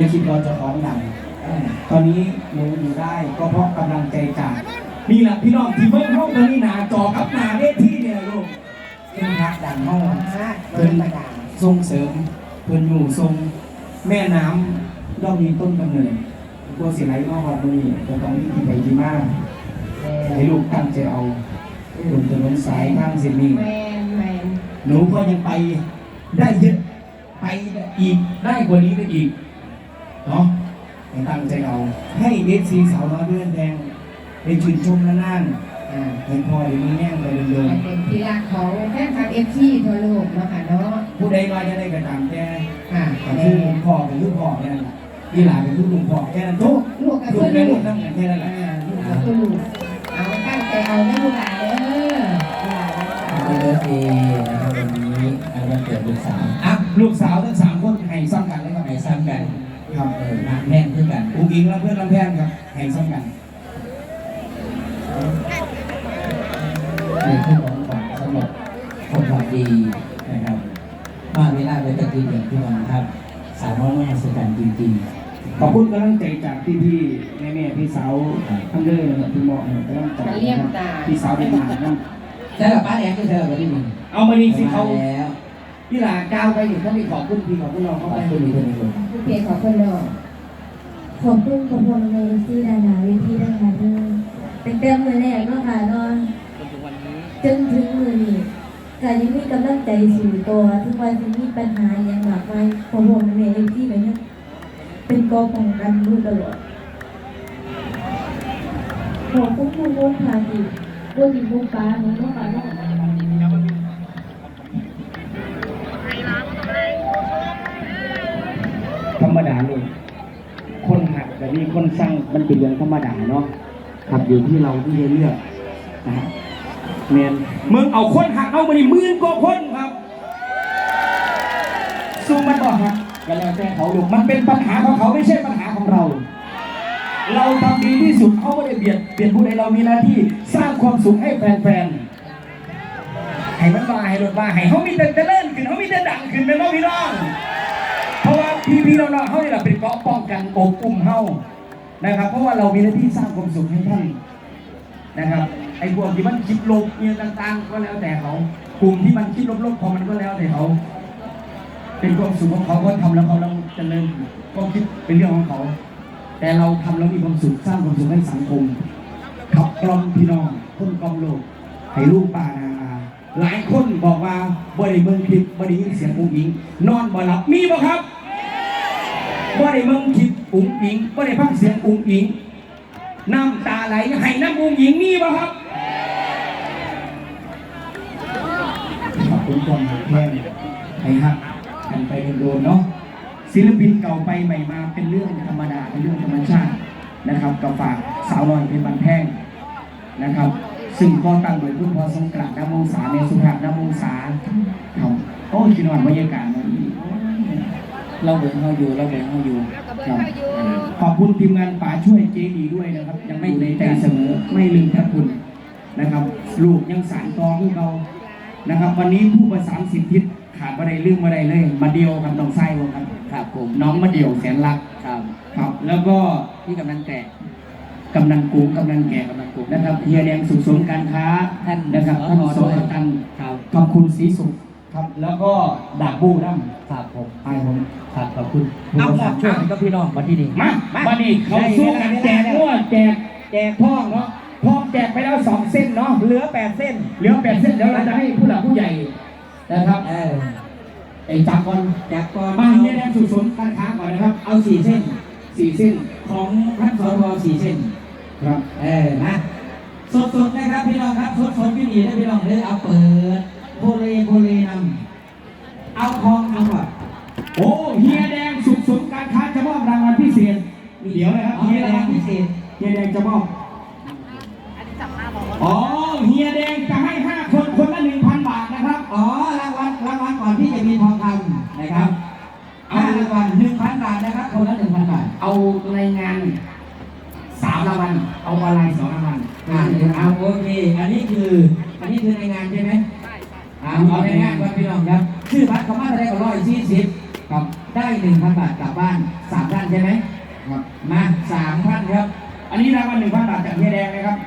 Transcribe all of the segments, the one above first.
ไม่คิดเราจะท้องดังตอนนี้หนูอยู่ได้ก็เพราะกำลังใจจากนี่แหละพี่น้องที่เบิ้งห้องตอนนี้หนาจอกับหนาเวทีเนี่ยลูกเป็นพักดังห้องเพิ่นส่งเสริมเพิ่นอยู่ทรงแม่น้ำย่อมมีต้นกำเนิดกลัวสิไหลมาหอดมือนี่ก็ต้องมีที่ไปที่มาให้ลูกตั้งใจเอาบนถนนสายทางเส้นนี้แมนแมนหนูก็ยังไปได้เยอะไปอีกได้กว่านี้ก็อีก เนาะให้ตั้งใจเอาให้เอฟซีสาวน้อยเพื่อนแดงได้ชื่นชมนานๆอ่าเห็นพอเดี๋ยวนี้แง่งไปเดินเป็นที่รักของแฟนคลับเอฟซีทั่วโลกเนาะค่ะเนาะๆผู้ใดมาจะได้กระตามแกค่ะก็คือลุงพ่อกับลูกพ่อแค่นั้นแหละนี่หลานเป็นลูกลุงพ่อแค่นั้นลูทุกกลูกกับลูเพื่กอนแม่ลูลูกกทั้งนั้นแค่นั้นแหละ อ่าลูกกับเพื่อนลูกเอาตั้งใจเอาได้ลูกหลานเด้อลูกหลานวันเกิดเองนะครับวันนี้อันวันเกิดลูกสาว อะลูกสาวทั้งสามคนให้ซ้ำกันเลยครับให้ซ้ำกัน ครับเออมาแม่งขึ้นกันอุ้งอิงและเพื่อนลำแพนครับให้ซ้ำกันนี่คือของขวัญสำหรับคนทำดีนะครับมาเวลาไปตะกี้อย่างที่น้องครับ สาวน้อยมหัศจรรย์จริงขอบคุณกำลังใจจากพี่พี่แม่แม่ๆพี่สาวทั้งเด้อนะครับพี่หมอกกำลังใจมาเลี้ยงตาพี่สาวเป็นหมานะๆแต่ละป้าแดงก็เธอแบบนี้เอามาดีสิเขามาแล้ว พี่หลาก้าวไปอยู่เขามีขอบคุณพี่ขอบคุณเราขเข้าไปคุณที่เป็นคนผู้เพียรขอบคุณเนาะขอบคุณขอบคุณในที่ดาราเวทีดาราเด้อเป็นเต็มมือแรกเนาะค่ะนอนจนถึงมือนี้ก็ยังมีกำลังใจสู่ตัวทุกวันที่มีปัญหาอย่างมากมายขอบคุณในเวทีแบบนี้เป็นกองป้องกันรู้ตลอดขอบคุณผู้วงพาดีผู้ที่วงฟ้าหนูเนาะค่ะนาะ คนสร้างมันเป็นเรื่องธรรมดาเนาะครับอยู่ที่เราที่จะเลือกนะฮะเมนมึงเอาคนหักเอามาดิหมื่นกว่าคนครับสู้มันบ่หักก็แล้วแต่เขาลูกมันเป็นปัญหาของเขาไม่ใช่ปัญหาของเรา เราทำดีที่สุดเขาไม่ได้เบียดเบียดผู้ใดเรามีหน้าที่สร้างความสุขให้แฟนๆให้มันมาให้รถมาให้เขามีแต่เจริญขึ้นเขามีแต่ดังขึ้นเป็นน้องพี่น้องเพราะว่าพี่พี่ๆน้องๆเขาเนี่แหละเป็นเกาะป้องกันโอบอุ้มเฮา นะครับ เพราะว่าเรามีหน้าที่สร้างความสุขให้ท่านนะครับไอ้พวกที่มันคิดลบเนี่ยต่าง ๆ ก็แล้วแต่เขากลุ่มที่มันคิดลบๆของมันก็แล้วแต่เขา เป็นความสุขของเขาก็ทำแล้วเขาแล้วเจริญก็คิดเป็นเรื่องของเขา แต่เราทำแล้วมีความสุขสร้างความสุขให้สังคมขับกล่อมพี่น้องคนกล่อมโลกให้ลูกป่านาหลายคนบอกว่าบ่ได้เบิ่งคลิปบ่ได้ยินเสียงอุ้งอิง นอนบ่หลับมีบ่ครับบ่ได้เบิ่งคลิป อุ้งอิงบ่ได้ฟังเสียงอุ้งอิงน้ำตาไหลให้น้ำอุ้งอิงมีบ่ครับขอบคุณความหักแท้ให้ฮักกันไปโดนๆเนาะศิลปินเก่าไปใหม่มาเป็นเรื่องธรรมดาเป็นเรื่องธรรมชาตินะครับกับฝากสาวน้อยเป็นบันแพงนะครับซึ่งก็ตั้งโดยคุณพ่อสงกรานต์น้ำมงษาในสุภาพน้ำมงษาครับโอ้ยคิดว่าบรรยากาศมันดีเราเบิ่งเขาอยู่เราเบิ่งเขาอยู่ ครับขอบคุณทีมงานป๋าช่วยเจดีด้วยนะครับ ยังไม่ในใจเสมอไม่ลืมพระคุณนะครับ ลูกยังสานต่อคือเรานะครับ วันนี้ผู้ประสานสิทธิขาดมาได้ลืมมาได้เลย มาเดียวกับน้องไส้วงครับครับผมน้องมาเดี่ยวแสนรักครับครับ แล้วก็พี่กำนันแกะกำนันกูกำนันแก่กำนันกูนะครับเฮียแดงสุขสมการค้าท่านนะครับสท่านอโสด้วยตันครับขอบคุณศรีสุขครับ แล้วก็ดาบบูน้ ครับผมำไปผมครับขอบคุณเอาผู้ประสานช่วยก็พี่น้องมาที่นี่มามานี่เขาสู้กันแจกง้วแจกแจกทองเนาะทองแจกไปแล้วสองเส้นเนาะเหลือแปดเส้น เหลือแปดเส้นเดี๋ยวเราจะให้ผู้หลักผู้ใหญ่นะครับเออไอ้จับก่อนจากก่อนมาเฮียแดงสุขสมการค้าก่อนนะครับ เอาสี่เส้นสี่เส้นของท่านสวสี่เส้น ครับเออนะสดๆนะครับพี่น้องครับสดๆพี่หนีได้พี่น้องเลยเอาเปิดโพเลโพเลนำเอาทอง เอาก่อนโอ้เฮียแดงสุขสมการค้าจะมอบรางวัลพิเศษเดี๋ยวนะครับเอาเฮียรางแดวังลพิเศษเฮียแดงจะมอบอ๋อเฮียแดงจะให้ห้าคนคนละหนึ่งพันบาทนะครับอ๋อรางวัลรางวัลก่อนที่จะมีทองคำนะครับเอารางวัลหนึ่งพันบาทนะครับคนละหนึ่งพันบาทเอาในงานสามรางวัลเอาออนไลน์สองรางวัลอ่าเอาโอเคอันนี้คืออันนี้คือในงานใช่ไหมอ่าเอาในงานก่อนพี่น้องครับ ชื่อบัตรเขามาได้ก็ร้อยสี่สิบครับแต่ได้หนึ่งพันบาทกลับบ้านสามท่านใช่ไหมครับมาสามท่านครับ อันนี้รางวัลหนึ่งพันบาทจากเฮียแดงนะครับ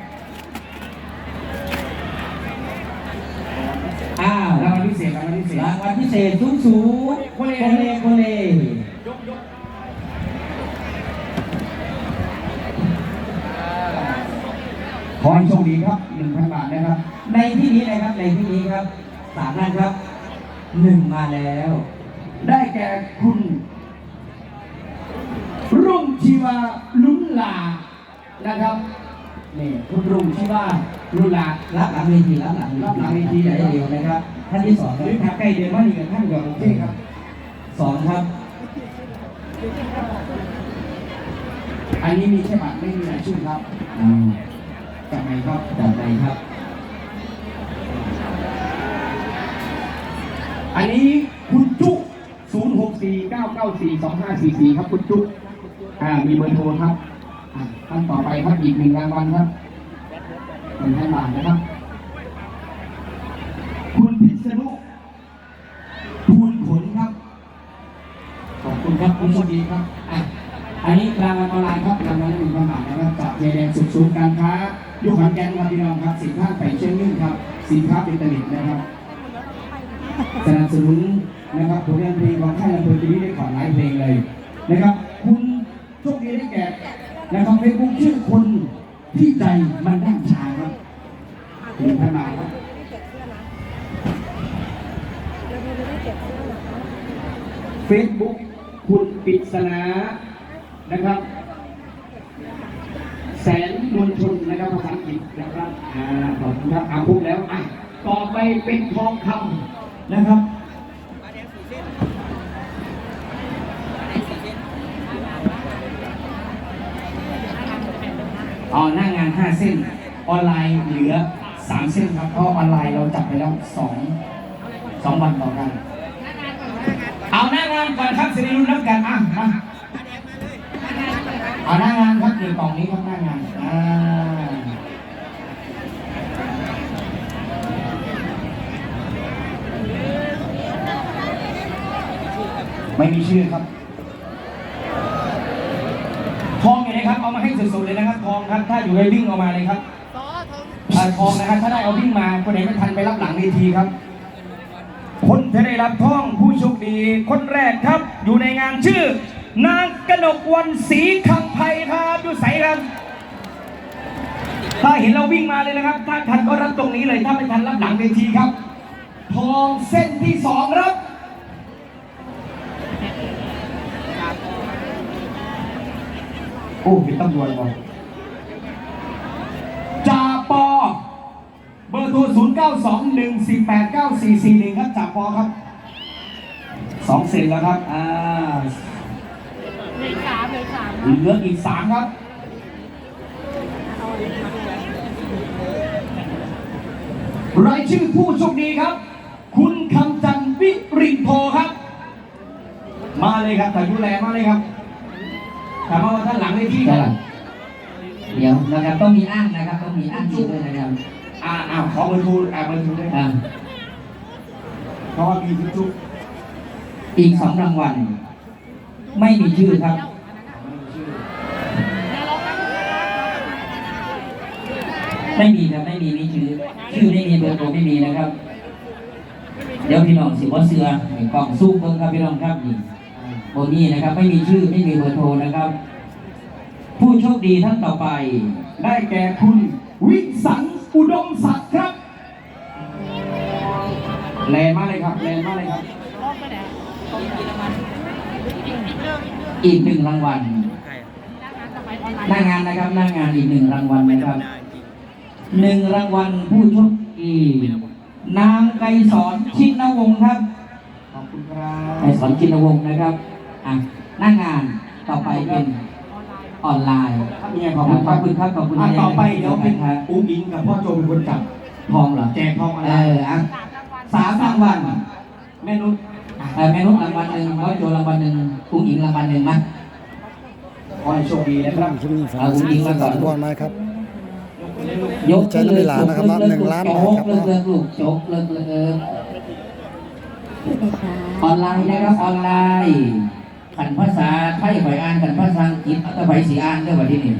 อ้าวรางวัลพิเศษรางวัลพิเศษรางวัลพิเศษสูงสูงโคเลโคเลโคเลขอให้โชคดีครับหนึ่งพันบาทนะครับ ในที่นี้นะครับในที่นี้ครับสามท่านครับ หนึ่งมาแล้ว ได้แก่คุณ รุ่งชีวาลุ้นลานะครับนี่คุณรุ่งชีวาลุ้นลารับหลังเวทีรับหลังรับหลังเวทีได้เร็วนะครับท่านที่สองคหรัรือบถ้าใกล้เดือนว่านี่กับท่านก่อนโอเคครับสองครับ อันนี้มีแค่บัตรไม่มีรายชื่อครับอืมจากไหนครับจัดไปครับ อันนี้คุณจุ 0 6 4 9 9 4 2 5 4 4 ครับคุณจุอ่ามีเบอร์โทรครับท่านต่อไปครับอีกหนึ่งรางวัลครับหนึ่งพันบาทนะครับ คุณพิษณุภูลผลครับ ขอบคุณครับคุณโชคดีครับอะอันนี้รางวัลออนไลน์ครับรางวัลหนึ่งพันบาทนะครับจากเจแดงสุดศูนย์การค้ายุคขอนแก่นครับพี่น้องครับสินค้าไปเชียงยืนครับ สินค้าเป็นตลิดนะครับ สนับสนุนนะครับผลงานเพลงของค่ายลำเพลินปีนี้ได้ขอหลายเพลงเลยนะครับ คุณโชคดีได้แก่นะครับเฟซบุ๊กชื่อคนที่ใจมันด้านชาครับหนึ่งพันาครับเฟซบุ๊กคุณปิศนานะครับ แสนมวลชนนะครับภาษาอังกฤษนะครับอ่าขอบคุณครับอาคุกแล้วอะต่อไปเป็นทองคำ นะครับอ๋อหน้างาน 5 เส้น ออนไลน์เหลือ 3 เส้นครับ เพราะออนไลน์เราจับไปแล้ว 2 2 วันต่อกัน เอาหน้างานก่อนครับสิริรุ่นรับกันอะมาเอาหน้างานครับหนึ่งกล่องนี้ครับหน้างานอ่า ไม่มีชื่อครับ ทองอยู่นะครับ เอามาให้สุดๆเลยนะครับ ทองครับ ถ้าอยู่ในวิ่งเอามาเลยครับอ่าทองนะครับ ถ้าได้เอาวิ่งมา คนไหนไม่ทันไปรับหลังเวทีครับ คนที่ได้รับทองผู้โชคดี คนแรกครับ อยู่ในงานชื่อ นางกนกวันศรีคังไพครับดูใสครับถ้าเห็นเราวิ่งมาเลยนะครับ ถ้าทันก็รับตรงนี้เลย ถ้าไม่ทันรับหลังเวทีครับ ทองเส้นที่สองครับ โอ้เป็นตำรวจก่จ่าปอ เบอร์โทร0 9 2 1 4 8 9 4 4 1 ครับจ่าปอครับสองเซนแล้วครับ อ่าเหลือสามเหลือสามเหลืออีกสามครับรายชื่อผู้โชคดีครับ คุณคำจันทร์วิรินโทครับ มาเลยครับถ่ายดูแลมาเลยครับ ถามว่าท่านหลังในที่ครับเดี๋ยวนะครับต้องมีอ้างนะครับต้องมีอ้างชื่อด้วยนะครับอ่าอ่าขอเบอร์โทรอ่าเบอร์โทรด้วยอ่าเพราะว่ามีทุกทุกอีกสองรางวัลไม่มีชื่อครับไม่มีครับไม่มีมีชื่อชื่อไม่มีเบอร์โทรไม่มีนะครับ เดี๋ยวพี่น้องสิว่าเสือนี่กล่องสู้เบิ้งครับพี่น้องครับนี่ โบนี่นะครับ ไม่มีชื่อไม่มีเบอร์โทรนะครับ ผู้โชคดีท่านต่อไป ได้แก่คุณวิสันต์อุดมศักดิ์ครับแลนมาเลยครับแลนมาเลยครับ อีกหนึ่งรางวัลหน้างานนะครับหน้างานอีกหนึ่งรางวัลนะครับหนึ่งรางวัลผู้โชคดีนางไกรสอนชินวงศ์ครับขอบคุณครับไกรสอนชินวงศ์นะครับ อะหน้างานต่อไปเป็นออนไลน์เนี่ยขอบคุณขอบคุณครับขอบคุณอะครับต่อไปเดี๋ยวเป็นครับอุ้งอิงกับพ่อโจเป็นคนจับทองเหรอแจกทองอะไรเอออะสามรางวัลแม่นุชเออแม่นุชรางวัลหนึ่งร้อยโจรางวัลหนึ่งกุ้งอิงรางวัลหนึ่งมาขอให้โชคดีนะครับคลิปนี้ฝากเอาคุณอิงมาก่อนก่อนไหมครับยกใช้น้ำเวลานะครับเลิกหนึ่งล้านบาทครับเลิกเลิกลูกจบเลิกเลิกเลิกออนไลน์นะครับออนไลน์ ขันภาษาไทยข่อยอ่านขันภาษาอังกฤษอาแตะไผสีอ่านเด้อบัดนี้นี่